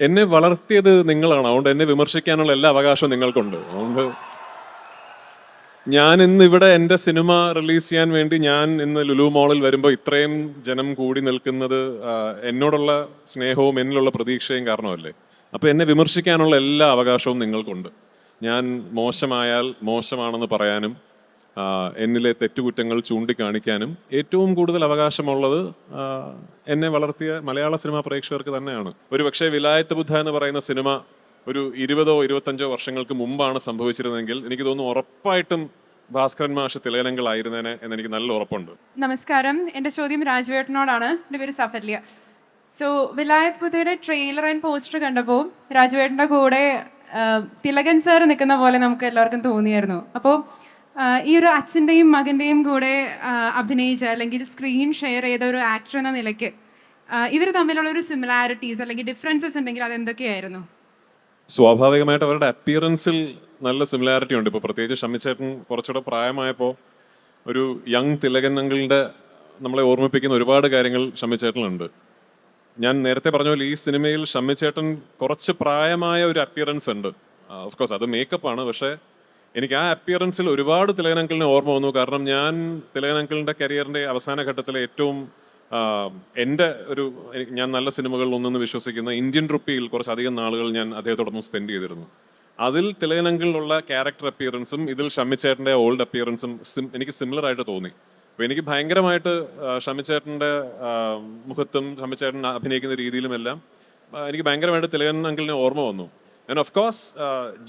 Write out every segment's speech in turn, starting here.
എന്നെ വളർത്തിയത് നിങ്ങളാണ്. അതുകൊണ്ട് എന്നെ വിമർശിക്കാനുള്ള എല്ലാ അവകാശവും നിങ്ങൾക്കുണ്ട്. അതുകൊണ്ട് ഞാൻ ഇന്ന് ഇവിടെ എന്റെ സിനിമ റിലീസ് ചെയ്യാൻ വേണ്ടി ഞാൻ ഇന്ന് ലുലു മോളിൽ വരുമ്പോൾ ഇത്രയും ജനം കൂടി നിൽക്കുന്നത് എന്നോടുള്ള സ്നേഹവും എന്നിലുള്ള പ്രതീക്ഷയും കാരണമല്ലേ? അപ്പോൾ എന്നെ വിമർശിക്കാനുള്ള എല്ലാ അവകാശവും നിങ്ങൾക്കുണ്ട്. ഞാൻ മോശമായാൽ മോശമാണെന്ന് പറയാനും എന്നിലെ തെറ്റുകുറ്റങ്ങൾ ചൂണ്ടിക്കാണിക്കാനും ഏറ്റവും കൂടുതൽ അവകാശമുള്ളത് എന്നെ വളർത്തിയ മലയാള സിനിമാ പ്രേക്ഷകർക്ക് തന്നെയാണ്. ഒരു പക്ഷേ വിലായത്ത് ബുദ്ധ എന്ന് പറയുന്ന സിനിമ ഒരു ഇരുപതോ ഇരുപത്തഞ്ചോ വർഷങ്ങൾക്ക് മുമ്പാണ് സംഭവിച്ചിരുന്നെങ്കിൽ എനിക്ക് തോന്നുന്നു ഉറപ്പായിട്ടും ഭാസ്കരൻ മാഷ് തിലകനങ്ങളായിരുന്നേനെ എന്ന് എനിക്ക് നല്ല ഉറപ്പുണ്ട്. നമസ്കാരം. എന്റെ ചോദ്യം രാജുവേട്ടനോടാണ്. എന്റെ പേര് സഫല്യ. സോ വിലായത് ബുദ്ധയുടെ ട്രെയിലർ ആൻഡ് പോസ്റ്റർ കണ്ടപ്പോൾ രാജുവേട്ടന്റെ കൂടെ തിലകൻ സാർ നിൽക്കുന്ന പോലെ നമുക്ക് എല്ലാവർക്കും തോന്നിയായിരുന്നു. അപ്പോൾ ഈ ഒരു അച്ഛന്റെയും മകന്റെയും കൂടെ അഭിനയിച്ച അല്ലെങ്കിൽ സ്ക്രീൻ ഷെയർ ചെയ്ത ഒരു ആക്ടർ എന്ന നിലയ്ക്ക് ഇവർ തമ്മിലുള്ള ഒരു സിമിലാരിറ്റീസ് അല്ലെങ്കിൽ ഡിഫറൻസസ് ഉണ്ടെങ്കിൽ അത് എന്തൊക്കെയായിരുന്നു സ്വാഭാവികമായിട്ട് അവരുടെ അപ്പിയറൻസിൽ നല്ല സിമിലാരിറ്റി ഉണ്ട്. ഇപ്പോൾ പ്രത്യേകിച്ച് ഷമ്മിച്ചേട്ടൻ കുറച്ചുകൂടെ പ്രായമായപ്പോൾ ഒരു യങ് തിലകൻ അങ്കിളിന്റെ നമ്മളെ ഓർമ്മിപ്പിക്കുന്ന ഒരുപാട് കാര്യങ്ങൾ ഷമ്മിച്ചേട്ടനുണ്ട് ഞാൻ നേരത്തെ പറഞ്ഞ പോലെ ഈ സിനിമയിൽ ഷമ്മിച്ചേട്ടൻ കുറച്ച് പ്രായമായ ഒരു അപ്പിയറൻസ് ഉണ്ട്. ഓഫ് കോഴ്സ് അത് മേക്കപ്പാണ് പക്ഷേ എനിക്ക് ആ അപ്പിയറൻസിൽ ഒരുപാട് തിലകൻ ഓർമ്മ വന്നു. കാരണം ഞാൻ തിലകൻ അങ്കിളിന്റെ കരിയറിന്റെ അവസാന ഘട്ടത്തിലെ ഏറ്റവും എന്റെ ഒരു ഞാൻ നല്ല സിനിമകളിൽ ഒന്നെന്ന് വിശ്വസിക്കുന്ന ഇന്ത്യൻ റുപ്പിയിൽ കുറച്ചധികം നാളുകൾ ഞാൻ അദ്ദേഹത്തോടൊപ്പം സ്പെൻഡ് ചെയ്തിരുന്നു. അതിൽ തിലകൻ അങ്കിളിലുള്ള ക്യാരക്ടർ അപ്പിയറൻസും ഇതിൽ ഷമ്മിച്ചേട്ടന്റെ ഓൾഡ് അപ്പിയറൻസും എനിക്ക് സിമിലർ ആയിട്ട് തോന്നി. അപ്പോൾ എനിക്ക് ഭയങ്കരമായിട്ട് ഷമ്മിച്ചേട്ടന്റെ മുഖത്തും ഷമ്മിച്ചേട്ടൻ അഭിനയിക്കുന്ന രീതിയിലുമെല്ലാം എനിക്ക് ഭയങ്കരമായിട്ട് തിലകൻ അങ്കിളിനെ ഓർമ്മ വന്നു. And of course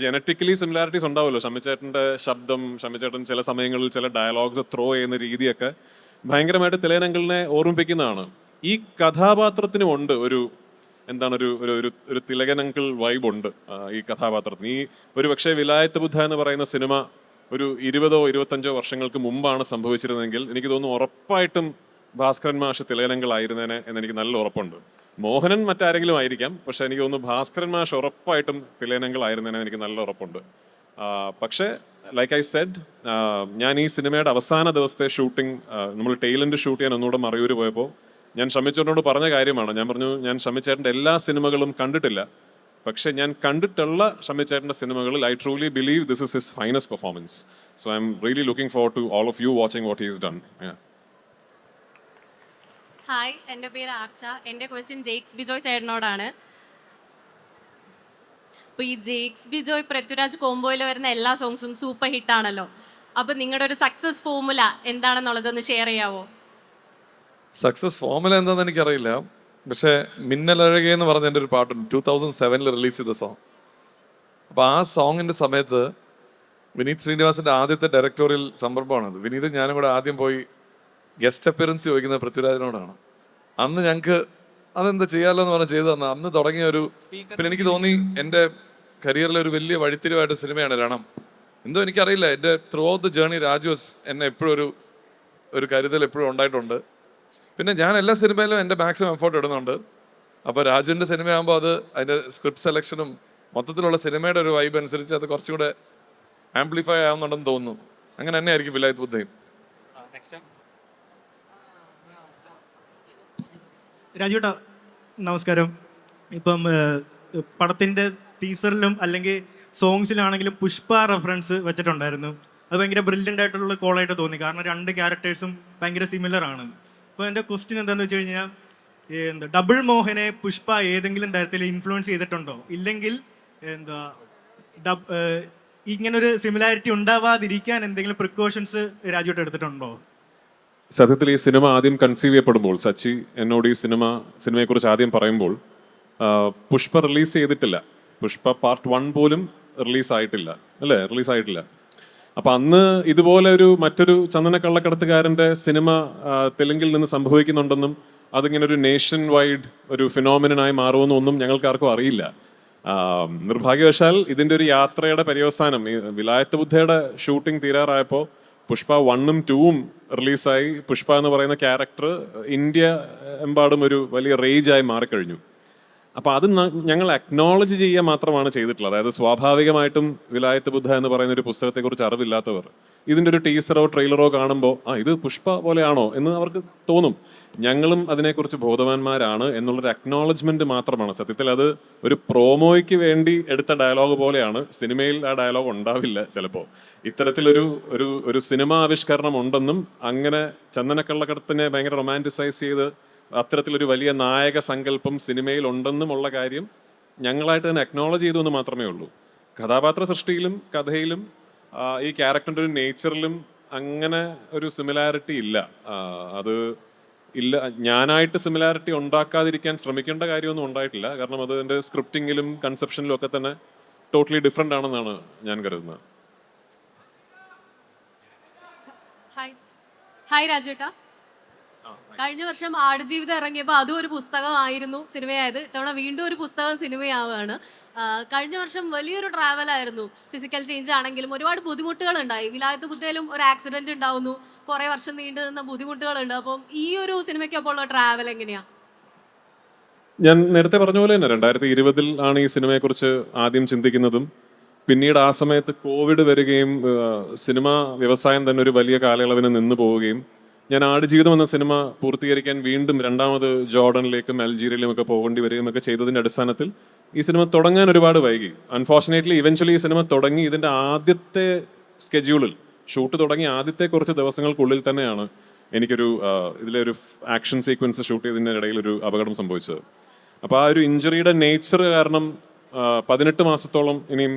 genetically similarities ഉണ്ടാവുമല്ലോ. ഷമ്മിച്ചേട്ടന്റെ ശബ്ദം ഷമ്മിച്ചേട്ടൻ ചില സമയങ്ങളിൽ ചില ഡയലോഗ്സ് ത്രോ ചെയ്യുന്ന രീതിയൊക്കെ ഭയങ്കരമായിട്ട് തിലകൻ അങ്കിളിനെ ഓർമ്മിപ്പിക്കുന്നതാണ്. ഈ കഥാപാത്രത്തിനും ഉണ്ട് ഒരു എന്താണ് ഒരു ഒരു ഒരു വൈബ് ഉണ്ട് ഈ കഥാപാത്രത്തിന്. ഈ ഒരു പക്ഷേ വിലായത്ത് ബുദ്ധ എന്ന് പറയുന്ന സിനിമ ഒരു ഇരുപതോ ഇരുപത്തഞ്ചോ വർഷങ്ങൾക്ക് മുമ്പാണ് സംഭവിച്ചിരുന്നെങ്കിൽ എനിക്ക് തോന്നുന്നു ഉറപ്പായിട്ടും ഭാസ്കരൻ മാഷ് തിലകനങ്ങളായിരുന്നേനെ എന്ന് എനിക്ക് നല്ല ഉറപ്പുണ്ട്. മോഹനൻ മറ്റാരെങ്കിലും ആയിരിക്കാം. പക്ഷെ എനിക്ക് തോന്നുന്നു ഭാസ്കരൻ മാഷ് ഉറപ്പായിട്ടും തിലേനങ്ങളായിരുന്നതിന് എനിക്ക് നല്ല ഉറപ്പുണ്ട്. പക്ഷേ ലൈക്ക് ഐ സെഡ് ഞാൻ ഈ സിനിമയുടെ അവസാന ദിവസത്തെ ഷൂട്ടിംഗ് നമ്മൾ ടെയിലന്റ് ഷൂട്ട് ചെയ്യാൻ ഒന്നുകൂടെ മറയൂർ പോയപ്പോൾ ഞാൻ ഷമിച്ചേട്ടനോട് പറഞ്ഞ കാര്യമാണ്. ഞാൻ പറഞ്ഞു ഞാൻ ഷമിച്ചേട്ടന്റെ എല്ലാ സിനിമകളും കണ്ടിട്ടില്ല. പക്ഷെ ഞാൻ കണ്ടിട്ടുള്ള ഷമിച്ചേട്ടന്റെ സിനിമകളിൽ I truly believe this is his finest performance so I'm really looking for to all of you watching what he's done hi എന്റെ പേര് ആർച്ച. എന്റെ ക്വസ്റ്റ്യൻ ജെയ്ക്സ് ബിജോയ് ചേട്ടനോടാണ്. അപ്പോൾ ഈ ജെയ്ക്സ് ബിജോയ് പൃഥ്വിരാജ് കോംബോയിൽ വരുന്ന എല്ലാ സോങ്സും സൂപ്പർ ഹിറ്റാണല്ലോ അപ്പോൾ നിങ്ങളുടെ ഒരു സക്സസ് ഫോർമുല എന്താണെന്നുള്ളതൊന്ന് ഷെയർ ചെയ്യാവോ? സക്സസ് ഫോർമുല എന്താണെന്ന് എനിക്കറിയില്ല. പക്ഷേ മിന്നലഴകെ എന്ന് പറഞ്ഞ എന്റെ ഒരു പാട്ടുണ്ട്. ടൂ തൗസൻഡ് സെവനിൽ റിലീസ് ചെയ്ത സോങ് അപ്പോൾ ആ സോങ്ങിന്റെ സമയത്ത് വിനീത് ശ്രീനിവാസിന്റെ ആദ്യത്തെ ഡയറക്ടോറിയൽ സംരംഭമാണത് വിനീത് ഞാനും കൂടെ ആദ്യം പോയി ഗസ്റ്റ് അപ്പിയറൻസ് ചോദിക്കുന്നത് പൃഥ്വിരാജിനോടാണ് അന്ന് ഞങ്ങൾക്ക് അതെന്താ ചെയ്യാലോ എന്ന് പറഞ്ഞാൽ ചെയ്തു തന്ന. അന്ന് തുടങ്ങിയ ഒരു പിന്നെ എനിക്ക് തോന്നി എന്റെ കരിയറിലെ ഒരു വലിയ വഴിത്തിരിവായിട്ട് സിനിമയാണ് രണം. എന്തോ എനിക്കറിയില്ല. എന്റെ throughout the journey Raju's എന്നെ എപ്പോഴും ഒരു ഒരു കരുതൽ എപ്പോഴും ഉണ്ടായിട്ടുണ്ട്. പിന്നെ ഞാൻ എല്ലാ സിനിമയിലും എന്റെ മാക്സിമം എഫേർട്ട് ഇടുന്നുണ്ട്. അപ്പോൾ രാജുവിന്റെ സിനിമയാകുമ്പോൾ അത് അതിന്റെ സ്ക്രിപ്റ്റ് സെലക്ഷനും മൊത്തത്തിലുള്ള സിനിമയുടെ ഒരു വൈബ് അനുസരിച്ച് അത് കുറച്ചുകൂടെ ആംപ്ലിഫൈ ആവുന്നുണ്ടെന്ന് തോന്നുന്നു. അങ്ങനെ തന്നെ ആയിരിക്കും വിലായത്ത് ബുദ്ധയും രാജുട്ടാ നമസ്കാരം. ഇപ്പം പടത്തിന്റെ ടീസറിലും അല്ലെങ്കിൽ സോങ്സിലാണെങ്കിലും പുഷ്പ റെഫറൻസ് വെച്ചിട്ടുണ്ടായിരുന്നു. അത് ഭയങ്കര ബ്രില്യന്റ് ആയിട്ടുള്ള കോളായിട്ട് തോന്നി. കാരണം രണ്ട് ക്യാരക്ടേഴ്സും ഭയങ്കര സിമിലർ ആണ്. അപ്പോൾ എന്റെ ക്വസ്റ്റ്യൻ എന്താണെന്ന് വെച്ച് കഴിഞ്ഞാൽ എന്താ ഡബിൾ മോഹനെ പുഷ്പ ഏതെങ്കിലും തരത്തിൽ ഇൻഫ്ലുവൻസ് ചെയ്തിട്ടുണ്ടോ? ഇല്ലെങ്കിൽ എന്താ ഇങ്ങനൊരു സിമിലാരിറ്റി ഉണ്ടാവാതിരിക്കാൻ എന്തെങ്കിലും പ്രിക്കോഷൻസ് രാജുട്ട് എടുത്തിട്ടുണ്ടോ? സത്യത്തിൽ ഈ സിനിമ ആദ്യം കൺസീവ് ചെയ്യപ്പെടുമ്പോൾ സച്ചി എന്നോട് ഈ സിനിമ സിനിമയെക്കുറിച്ച് ആദ്യം പറയുമ്പോൾ പുഷ്പ റിലീസ് ചെയ്തിട്ടില്ല. പുഷ്പ പാർട്ട് വൺ പോലും റിലീസ് ആയിട്ടില്ല. അല്ലേ? റിലീസ് ആയിട്ടില്ല. അപ്പൊ അന്ന് ഇതുപോലെ ഒരു മറ്റൊരു ചന്ദന കള്ളക്കടത്തുകാരന്റെ സിനിമ തെലുങ്കിൽ നിന്ന് സംഭവിക്കുന്നുണ്ടെന്നും അതിങ്ങനെ ഒരു നേഷൻ വൈഡ് ഒരു ഫിനോമിനായി മാറുമെന്നും ഒന്നും ഞങ്ങൾക്ക് ആർക്കും അറിയില്ല നിർഭാഗ്യവശാൽ ഇതിന്റെ ഒരു യാത്രയുടെ പര്യവസാനം വിലായത്ത് ബുദ്ധയുടെ ഷൂട്ടിംഗ് തീരാറായപ്പോൾ പുഷ്പ വണ്ണും ടൂവും റിലീസായി. പുഷ്പ എന്ന് പറയുന്ന ക്യാരക്ടർ ഇന്ത്യ എമ്പാടും ഒരു വലിയ റേജായി മാറിക്കഴിഞ്ഞു. അപ്പൊ അത് ഞങ്ങൾ അക്നോളജ് ചെയ്യുക മാത്രമാണ് ചെയ്തിട്ടുള്ളത്. അതായത് സ്വാഭാവികമായിട്ടും വിലായത്ത് ബുദ്ധ എന്ന് പറയുന്ന ഒരു പുസ്തകത്തെക്കുറിച്ച് അറിവില്ലാത്തവർ ഇതിന്റെ ഒരു ടീസറോ ട്രെയിലറോ കാണുമ്പോൾ ആ ഇത് പുഷ്പ പോലെയാണോ? എന്ന് അവർക്ക് തോന്നും. ഞങ്ങളും അതിനെക്കുറിച്ച് ബോധവാന്മാരാണ് എന്നുള്ളൊരു അക്നോളജ്മെന്റ് മാത്രമാണ്. സത്യത്തിൽ അത് ഒരു പ്രോമോയ്ക്ക് വേണ്ടി എടുത്ത ഡയലോഗ് പോലെയാണ്. സിനിമയിൽ ആ ഡയലോഗ് ഉണ്ടാവില്ല ചിലപ്പോൾ. ഇത്തരത്തിലൊരു ഒരു ഒരു സിനിമ ആവിഷ്കരണം ഉണ്ടെന്നും അങ്ങനെ ചന്ദനക്കള്ളക്കടത്തിനെ ഭയങ്കര റൊമാന്റിസൈസ് ചെയ്ത് അത്തരത്തിലൊരു വലിയ നായക സങ്കല്പം സിനിമയിൽ ഉണ്ടെന്നുമുള്ള കാര്യം ഞങ്ങളായിട്ട് തന്നെ അക്നോളജ് ചെയ്തു എന്ന് മാത്രമേ ഉള്ളൂ. കഥാപാത്ര സൃഷ്ടിയിലും കഥയിലും ഈ ക്യാരക്ടറിന്റെ ഒരു നേച്ചറിലും അങ്ങനെ ഒരു സിമിലാരിറ്റി ഇല്ല. അത് ഇല്ല ഞാനായിട്ട് സിമിലാരിറ്റി ഉണ്ടാക്കാതിരിക്കാൻ ശ്രമിക്കേണ്ട കാര്യമൊന്നും ഉണ്ടായിട്ടില്ല. കാരണം അത് എന്റെ സ്ക്രിപ്റ്റിങ്ങിലും കൺസെപ്ഷനിലും ഒക്കെ തന്നെ ടോട്ടലി ഡിഫറെന്റ് ആണെന്നാണ് ഞാൻ കരുതുന്നത്. ഹായ് ഹായ് രാജേട്ടാ. കഴിഞ്ഞ വർഷം ആടുജീവിതം ഇറങ്ങിയപ്പോൾ അതും ഒരു പുസ്തകമായിരുന്നു സിനിമയായത്. ഇത്തവണ വീണ്ടും ഒരു പുസ്തകം സിനിമയാവുകയാണ്. കഴിഞ്ഞ വർഷം വലിയൊരു ട്രാവൽ ആയിരുന്നു. ഫിസിക്കൽ ചേഞ്ച് ആണെങ്കിലും ഒരുപാട് ബുദ്ധിമുട്ടുകൾ ഉണ്ടായി വിലായത്ത് ബുദ്ധയിലും ഒരു ആക്സിഡന്റ് ഉണ്ടാവുന്നു. കുറെ വർഷം നീണ്ടു നിന്ന ബുദ്ധിമുട്ടുകളുണ്ട്. അപ്പം ഈ ഒരു സിനിമയ്ക്കൊപ്പം ഉള്ള ട്രാവൽ എങ്ങനെയാ? ഞാൻ നേരത്തെ പറഞ്ഞ പോലെ തന്നെ രണ്ടായിരത്തി ഇരുപതിൽ ആണ് ഈ സിനിമയെക്കുറിച്ച് ആദ്യം ചിന്തിക്കുന്നതും. പിന്നീട് ആ സമയത്ത് കോവിഡ് വരികയും സിനിമ വ്യവസായം തന്നെ ഒരു വലിയ കാലയളവിന് നിന്ന് പോവുകയും ഞാൻ ആടുജീവിതം എന്ന സിനിമ പൂർത്തീകരിക്കാൻ വീണ്ടും രണ്ടാമത് ജോർഡനിലേക്കും അൽജീരിയയിലും ഒക്കെ പോകേണ്ടി വരികയും ഒക്കെ ചെയ്തതിന്റെ അടിസ്ഥാനത്തിൽ ഈ സിനിമ തുടങ്ങാൻ ഒരുപാട് വൈകി. അൺഫോർച്ചുനേറ്റ്ലി ഇവൻച്വലി ഈ സിനിമ തുടങ്ങി ഇതിന്റെ ആദ്യത്തെ സ്കെഡ്യൂളിൽ ഷൂട്ട് തുടങ്ങി ആദ്യത്തെ കുറച്ച് ദിവസങ്ങൾക്കുള്ളിൽ തന്നെയാണ് എനിക്കൊരു ഇതിലെ ഒരു ആക്ഷൻ സീക്വൻസ് ഷൂട്ട് ചെയ്തതിന്റെ ഇടയിൽ ഒരു അപകടം സംഭവിച്ചത്. അപ്പോൾ ആ ഒരു ഇഞ്ചുറിയുടെ നേച്ചർ കാരണം പതിനെട്ട് മാസത്തോളം ഇനിയും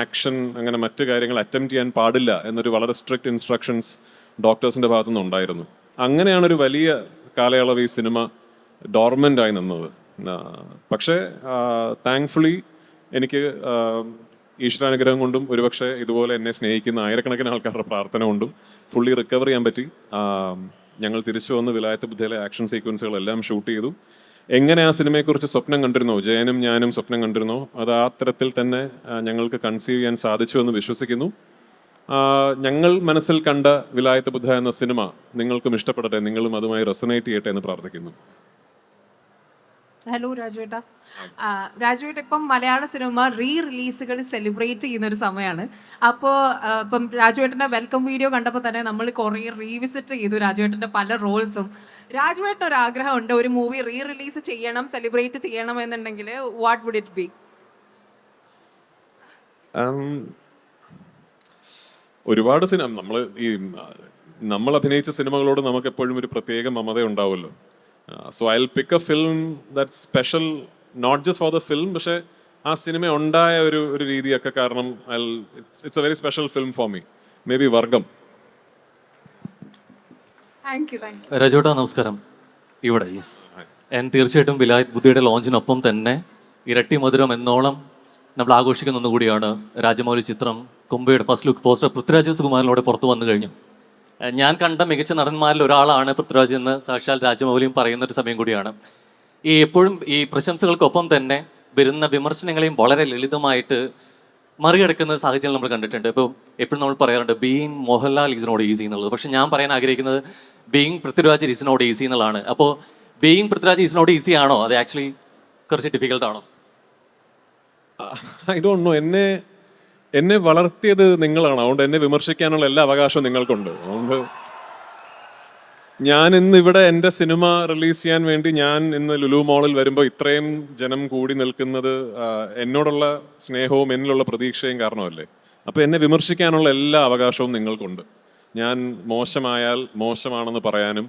ആക്ഷൻ അങ്ങനെ മറ്റു കാര്യങ്ങൾ അറ്റംപ്റ്റ് ചെയ്യാൻ പാടില്ല എന്നൊരു വളരെ സ്ട്രിക്റ്റ് ഇൻസ്ട്രക്ഷൻസ് ഡോക്ടേഴ്സിന്റെ ഭാഗത്തു നിന്നുണ്ടായിരുന്നു അങ്ങനെയാണ് ഒരു വലിയ കാലയളവ് ഈ സിനിമ ഡോർമെന്റ് ആയി നിന്നത് പക്ഷേ താങ്ക്ഫുള്ളി എനിക്ക് ഈശ്വരാനുഗ്രഹം കൊണ്ടും ഒരുപക്ഷെ ഇതുപോലെ എന്നെ സ്നേഹിക്കുന്ന ആയിരക്കണക്കിന് ആൾക്കാരുടെ പ്രാർത്ഥന കൊണ്ടും ഫുള്ളി റിക്കവർ ചെയ്യാൻ പറ്റി. ഞങ്ങൾ തിരിച്ചു വന്ന് വിലായത്ത് ബുദ്ധയിലെ ആക്ഷൻ സീക്വൻസുകളെല്ലാം ഷൂട്ട് ചെയ്തു. എങ്ങനെ ആ സിനിമയെക്കുറിച്ച് സ്വപ്നം കണ്ടിരുന്നോ? ജയനും ഞാനും സ്വപ്നം കണ്ടിരുന്നോ? അത് ആ തരത്തിൽ തന്നെ ഞങ്ങൾക്ക് കൺസീവ് ചെയ്യാൻ സാധിച്ചു എന്ന് വിശ്വസിക്കുന്നു. ഞങ്ങൾ മനസ്സിൽ കണ്ട വിലായത്ത് ബുദ്ധ എന്ന സിനിമ നിങ്ങൾക്കും ഇഷ്ടപ്പെടട്ടെ നിങ്ങളും അതുമായി റെസനേറ്റ് ചെയ്യട്ടെ എന്ന് പ്രാർത്ഥിക്കുന്നു. ഹലോ രാജുവേട്ട. രാജുവേട്ട ഇപ്പം മലയാള സിനിമ റീ റിലീസുകൾ സെലിബ്രേറ്റ് ചെയ്യുന്ന ഒരു സമയമാണ് അപ്പോൾ ഇപ്പം രാജുവേട്ടന്റെ വെൽക്കം വീഡിയോ കണ്ടപ്പോൾ തന്നെ നമ്മൾ കുറേ റീവിസിറ്റ് ചെയ്തു രാജുവേട്ടന്റെ പല റോൾസും രാജുവേട്ടൻ ഒരു ആഗ്രഹമുണ്ട് ഒരു മൂവി റീ റിലീസ് ചെയ്യണം സെലിബ്രേറ്റ് ചെയ്യണം എന്നുണ്ടെങ്കിൽ വാട്ട് വുഡ് ഇറ്റ് ബി ഒരുപാട് സിനിമ നമ്മൾ ഈ നമ്മൾ അഭിനയിച്ച സിനിമകളോട് നമുക്ക് എപ്പോഴും ഒരു പ്രത്യേക മമത ഉണ്ടാവുമല്ലോ. So I pick a film that special not just for the film പക്ഷേ ആ സിനിമ ഉണ്ടായ ഒരു ഒരു രീതിയൊക്കെ കാരണം I it's a very special film for me maybe വർഗം താങ്ക് യു താങ്ക് യു രജോട്ട നമസ്കാരം. ഇവിടെ യെസ് ഞാൻ തീർച്ചയായിട്ടും വിലായത് ബുദ്ധിയുടെ ലോഞ്ചിനൊപ്പം തന്നെ ഇരട്ടി മധുരം എന്നോളം നമ്മൾ ആഘോഷിക്കുന്ന ഒന്നുകൂടിയാണ് രാജമൗലി ചിത്രം. കുംബയുടെ ഫസ്റ്റ് ലുക്ക് പോസ്റ്റർ പൃഥ്വിരാജ് സുകുമാരനോട് പുറത്തു വന്നു കഴിഞ്ഞു. ഞാൻ കണ്ട മികച്ച നടന്മാരിൽ ഒരാളാണ് പൃഥ്വിരാജ് എന്ന് സാക്ഷാൽ രാജമൗലിയും പറയുന്ന ഒരു സമയം കൂടിയാണ്. ഈ എപ്പോഴും ഈ പ്രശംസകൾക്കൊപ്പം തന്നെ വരുന്ന വിമർശനങ്ങളെയും വളരെ ലളിതമായിട്ട് മറികടക്കുന്ന സാഹചര്യം നമ്മൾ കണ്ടിട്ടുണ്ട്. ഇപ്പോൾ എപ്പോഴും നമ്മൾ പറയാറുണ്ട് being Mohanlal is not easy എന്നുള്ളത്. പക്ഷെ ഞാൻ പറയാൻ ആഗ്രഹിക്കുന്നത് being Prithviraj is not easy എന്നുള്ളതാണ്. അപ്പോൾ being Prithviraj is not easy ആണോ? അത് ആക്ച്വലി കുറച്ച് ഡിഫിക്കൽട്ട് ആണോ? ഐ നോ എന്നെ എന്നെ വളർത്തിയത് നിങ്ങളാണ്. അതുകൊണ്ട് എന്നെ വിമർശിക്കാനുള്ള എല്ലാ അവകാശവും നിങ്ങൾക്കുണ്ട്. അതുകൊണ്ട് ഞാൻ ഇന്ന് ഇവിടെ എന്റെ സിനിമ റിലീസ് ചെയ്യാൻ വേണ്ടി ഞാൻ ഇന്ന് ലുലു മോളിൽ വരുമ്പോൾ ഇത്രയും ജനം കൂടി നിൽക്കുന്നത് എന്നോടുള്ള സ്നേഹവും എന്നിലുള്ള പ്രതീക്ഷയും കാരണമല്ലേ? അപ്പോൾ എന്നെ വിമർശിക്കാനുള്ള എല്ലാ അവകാശവും നിങ്ങൾക്കുണ്ട്. ഞാൻ മോശമായാൽ മോശമാണെന്ന് പറയാനും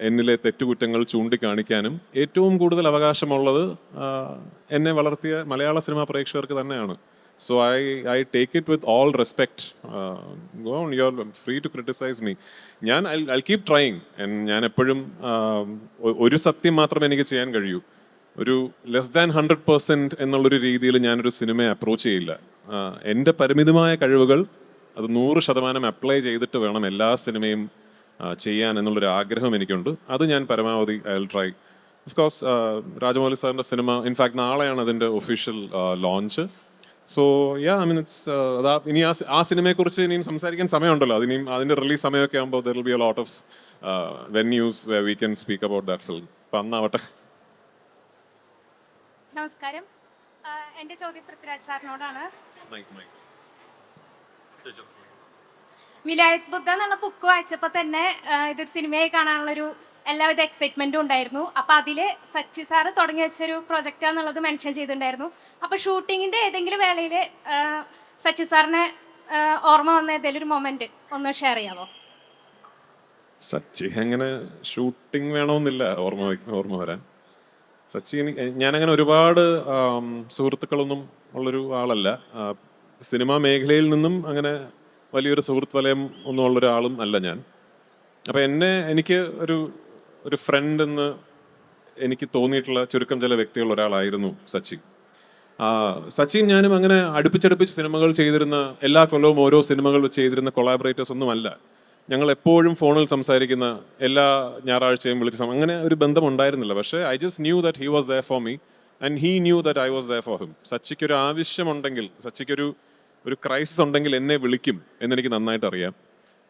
എന്നിലെ തെറ്റുകുറ്റങ്ങൾ ചൂണ്ടിക്കാണിക്കാനും ഏറ്റവും കൂടുതൽ അവകാശമുള്ളത് എന്നെ വളർത്തിയ മലയാള സിനിമാ പ്രേക്ഷകർക്ക് തന്നെയാണ്. So I I take it with all Uh, go on, you're free to criticize me. ഞാൻ ഐ ഐ കീപ് ട്രൈങ് ഞാൻ എപ്പോഴും ഒരു സത്യം മാത്രമേ എനിക്ക് ചെയ്യാൻ കഴിയൂ. ഒരു ലെസ് ദാൻ ഹൺഡ്രഡ് പെർസെന്റ് എന്നുള്ളൊരു രീതിയിൽ ഞാനൊരു സിനിമയെ അപ്രോച്ച് ചെയ്യില്ല. എന്റെ പരിമിതമായ കഴിവുകൾ അത് നൂറ് ശതമാനം അപ്ലൈ ചെയ്തിട്ട് വേണം എല്ലാ സിനിമയും ചെയ്യാൻ എന്നുള്ളൊരു ആഗ്രഹം എനിക്കുണ്ട്. അത് ഞാൻ പരമാവധി I will try of course Rajamouli സാറിന്റെ സിനിമ ഇൻഫാക്ട് നാളെയാണ് അതിന്റെ official launch so yeah I mean it's അതാ ഇനി ആ ആ സിനിമയെക്കുറിച്ച് ഇനിയും സംസാരിക്കാൻ സമയമുണ്ടല്ലോ. അതിനിയും അതിന്റെ റിലീസ് സമയമൊക്കെ ആകുമ്പോൾ there will be a lot of venues we we can speak about that film അപ്പം അന്നാവട്ടെ. നമസ്കാരം. എന്റെ ചോദ്യം പൃഥ്വിരാജ് സാറിനോടാണ്. വിലായത് ബുദ്ധ എന്നുള്ള ബുക്ക് വായിച്ചപ്പോൾ തന്നെ ഇത് സിനിമയായി കാണാനുള്ളൊരു എല്ലാവിധ എക്സൈറ്റ്മെന്റും ഉണ്ടായിരുന്നു. അപ്പോൾ അതിൽ സച്ചി സാറ് തുടങ്ങി വെച്ചൊരു പ്രൊജക്റ്റാന്നുള്ളത് മെൻഷൻ ചെയ്തിട്ടുണ്ടായിരുന്നു. അപ്പോൾ ഷൂട്ടിങ്ങിന്റെ ഏതെങ്കിലും വേളയിൽ സച്ചി സാറിനെ ഓർമ്മ വന്ന ഏതെങ്കിലും ഒരു മൊമെന്റ് ഒന്ന് ഷെയർ ചെയ്യാമോ സച്ചി അങ്ങനെ ഷൂട്ടിംഗ് വേണമെന്നില്ല ഓർമ്മ ഓർമ്മ വരാൻ. സച്ചി ഞാനങ്ങനെ ഒരുപാട് സുഹൃത്തുക്കളൊന്നും ഉള്ളൊരു ആളല്ല. സിനിമാ മേഖലയിൽ നിന്നും അങ്ങനെ വലിയൊരു സുഹൃത്ത് വലയം ഒന്നും ഉള്ളൊരാളും അല്ല ഞാൻ. അപ്പം എന്നെ എനിക്ക് ഒരു ഒരു ഫ്രണ്ട് എന്ന് എനിക്ക് തോന്നിയിട്ടുള്ള ചുരുക്കം ചില വ്യക്തികൾ ഒരാളായിരുന്നു സച്ചിൻ. സച്ചിൻ ഞാനും അങ്ങനെ അടുപ്പിച്ചടുപ്പിച്ച് സിനിമകൾ ചെയ്തിരുന്ന എല്ലാ കൊല്ലവും ഓരോ സിനിമകൾ ചെയ്തിരുന്ന കൊളാബറേറ്റേഴ്സ് ഒന്നുമല്ല. ഞങ്ങൾ എപ്പോഴും ഫോണിൽ സംസാരിക്കുന്ന എല്ലാ ഞായറാഴ്ചയും വിളിച്ച അങ്ങനെ ഒരു ബന്ധം ഉണ്ടായിരുന്നില്ല പക്ഷേ I just knew that he was the for me and he knew that I was the for him സച്ചിക്കൊരു ആവശ്യമുണ്ടെങ്കിൽ സച്ചിക്കൊരു ഒരു ക്രൈസിസ് ഉണ്ടെങ്കിൽ എന്നെ വിളിക്കും എന്നെനിക്ക് നന്നായിട്ട് അറിയാം.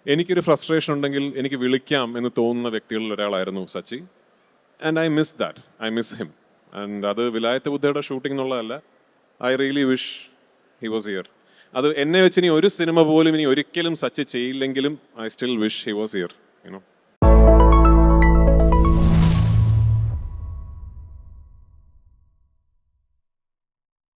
എനിക്കൊരു ഫ്രസ്ട്രേഷൻ ഉണ്ടെങ്കിൽ എനിക്ക് വിളിക്കാം എന്ന് തോന്നുന്ന വ്യക്തികളിൽ ഒരാളായിരുന്നു Sachi. And I miss that I miss him and അത് വിലായത്ത് ബുദ്ധയുടെ ഷൂട്ടിംഗ് എന്നുള്ളതല്ല. I really wish he was here അത് എന്നെ വെച്ച് ഇനി ഒരു സിനിമ പോലും ഇനി ഒരിക്കലും സച്ച് ചെയ്യില്ലെങ്കിലും I still wish he was here you know